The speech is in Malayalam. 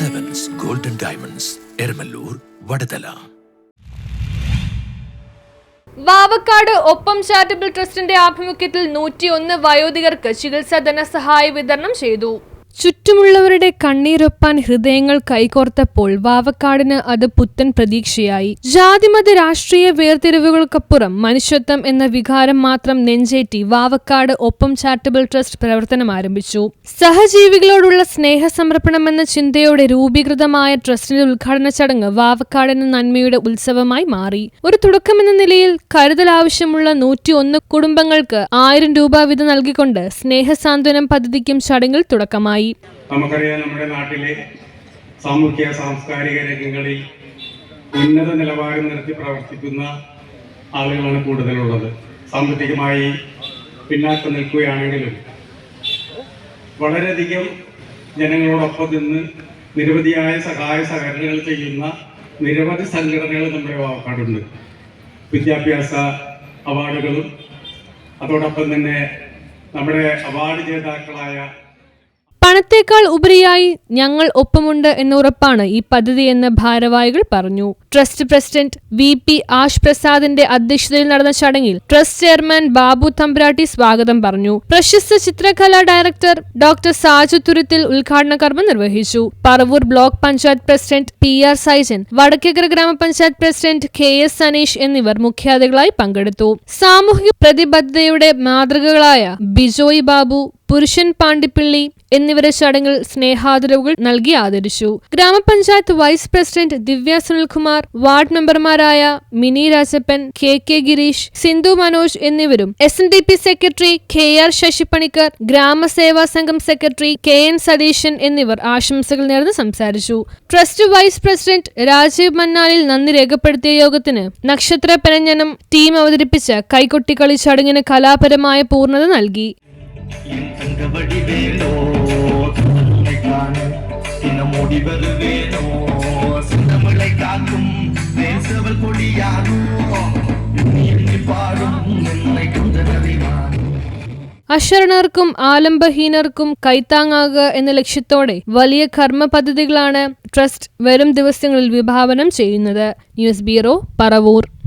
ഗോൾഡൻ ഡയമണ്ട്സ് എരമല്ലൂർ വടതല വാവക്കാട് ഒപ്പം ചാരിറ്റബിൾ ട്രസ്റ്റിന്റെ ആഭിമുഖ്യത്തിൽ നൂറ്റിയൊന്ന് വയോധികർക്ക് ചികിത്സാ ധനസഹായ വിതരണം ചെയ്തു. ചുറ്റുമുള്ളവരുടെ കണ്ണീരൊപ്പാൻ ഹൃദയങ്ങൾ കൈകോർത്തപ്പോൾ വാവക്കാടിന് അത് പുത്തൻ പ്രതീക്ഷയായി. ജാതിമത രാഷ്ട്രീയ വേർതിരിവുകൾക്കപ്പുറം മനുഷ്യത്വം എന്ന വികാരം മാത്രം നെഞ്ചേറ്റി വാവക്കാട് ഒപ്പം ചാരിറ്റബിൾ ട്രസ്റ്റ് പ്രവർത്തനം ആരംഭിച്ചു. സഹജീവികളോടുള്ള സ്നേഹസമർപ്പണം എന്ന ചിന്തയോടെ രൂപീകൃതമായ ട്രസ്റ്റിന്റെ ഉദ്ഘാടന ചടങ്ങ് വാവക്കാടിന് നന്മയുടെ ഉത്സവമായി മാറി. ഒരു തുടക്കമെന്ന നിലയിൽ കരുതൽ ആവശ്യമുള്ള നൂറ്റി ഒന്ന് കുടുംബങ്ങൾക്ക് ആയിരം രൂപ വീതം നൽകിക്കൊണ്ട് സ്നേഹസാന്ത്വനം പദ്ധതിക്കും ചടങ്ങിൽ തുടക്കമായി. നമുക്കറിയാം നമ്മുടെ നാട്ടിലെ സാമൂഹ്യ സാംസ്കാരിക രംഗങ്ങളിൽ ഉന്നത നിലവാരം നിർത്തി പ്രവർത്തിക്കുന്ന ആളുകളാണ് കൂടുതലുള്ളത്. സാമ്പത്തികമായി പിന്നാക്കം നിൽക്കുകയാണെങ്കിലും വളരെയധികം ജനങ്ങളോടൊപ്പം നിന്ന് നിരവധിയായ സഹായ സഹകരണങ്ങൾ ചെയ്യുന്ന നിരവധി സംഘടനകൾ നമ്മുടെ വാക്കാടുണ്ട് വിദ്യാഭ്യാസ അവാർഡുകളും അതോടൊപ്പം തന്നെ നമ്മുടെ അവാർഡ് ജേതാക്കളായ പണത്തേക്കാൾ ഉപരിയായി ഞങ്ങൾ ഒപ്പമുണ്ട് എന്ന ഉറപ്പാണ് ഈ പദ്ധതി എന്ന് ഭാരവാഹികൾ പറഞ്ഞു. Trust president V P Ash പ്രസാദിന്റെ അധ്യക്ഷതയിൽ നടന്ന ചടങ്ങിൽ ട്രസ്റ്റ് ചെയർമാൻ ബാബു തമ്പ്രാട്ടി സ്വാഗതം പറഞ്ഞു. പ്രശസ്ത ചിത്രകലാ ഡയറക്ടർ ഡോക്ടർ സാജു തുരുത്തിൽ ഉദ്ഘാടന കർമ്മം നിർവഹിച്ചു. Paravur block panchayat president P R Saijan Vadakkekara ഗ്രാമപഞ്ചായത്ത് പ്രസിഡന്റ് കെ എസ് സനീഷ് എന്നിവർ മുഖ്യാതിഥികളായി പങ്കെടുത്തു. സാമൂഹിക പ്രതിബദ്ധതയുടെ മാതൃകകളായ ബിജോയ് ബാബു പുരുഷൻ പാണ്ടിപ്പിള്ളി എന്നിവരെ ചടങ്ങിൽ സ്നേഹാദരവുകൾ നൽകി ആദരിച്ചു. ഗ്രാമപഞ്ചായത്ത് vice president Divya Sunilkumar ward മെമ്പർമാരായ മിനി രാജപ്പൻ കെ കെ ഗിരീഷ് സിന്ധു മനോജ് എന്നിവരും. S N D P secretary K R Sasipanicker ഗ്രാമസേവാ സംഘം സെക്രട്ടറി കെ എൻ സതീശൻ എന്നിവർ ആശംസകൾ നേർന്ന് സംസാരിച്ചു. Trust vice president Rajeev Mannalil നന്ദി രേഖപ്പെടുത്തിയ യോഗത്തിന് നക്ഷത്ര പെനഞ്ഞനം ടീം അവതരിപ്പിച്ച കൈകൊട്ടിക്കളി ചടങ്ങിന് കലാപരമായ പൂർണത നൽകി. என் தங்க வடிவேலோ தன்னை காண தினமோடி வருவேனோ சின்னமிழை காக்கும் பேசவல் கொடியானோ எண்ணி எண்ணி பாடும் என்னை கொண்டறிவானோ അശരണർക്കും ആലംബഹീനർക്കും കൈത്താങ്ങാകുക എന്ന ലക്ഷ്യത്തോടെ വലിയ കർമ്മ പദ്ധതികളാണ് ട്രസ്റ്റ് വരും ദിവസങ്ങളിൽ വിഭാവനം ചെയ്യുന്നത് ന്യൂസ് ബ്യൂറോ പറവൂർ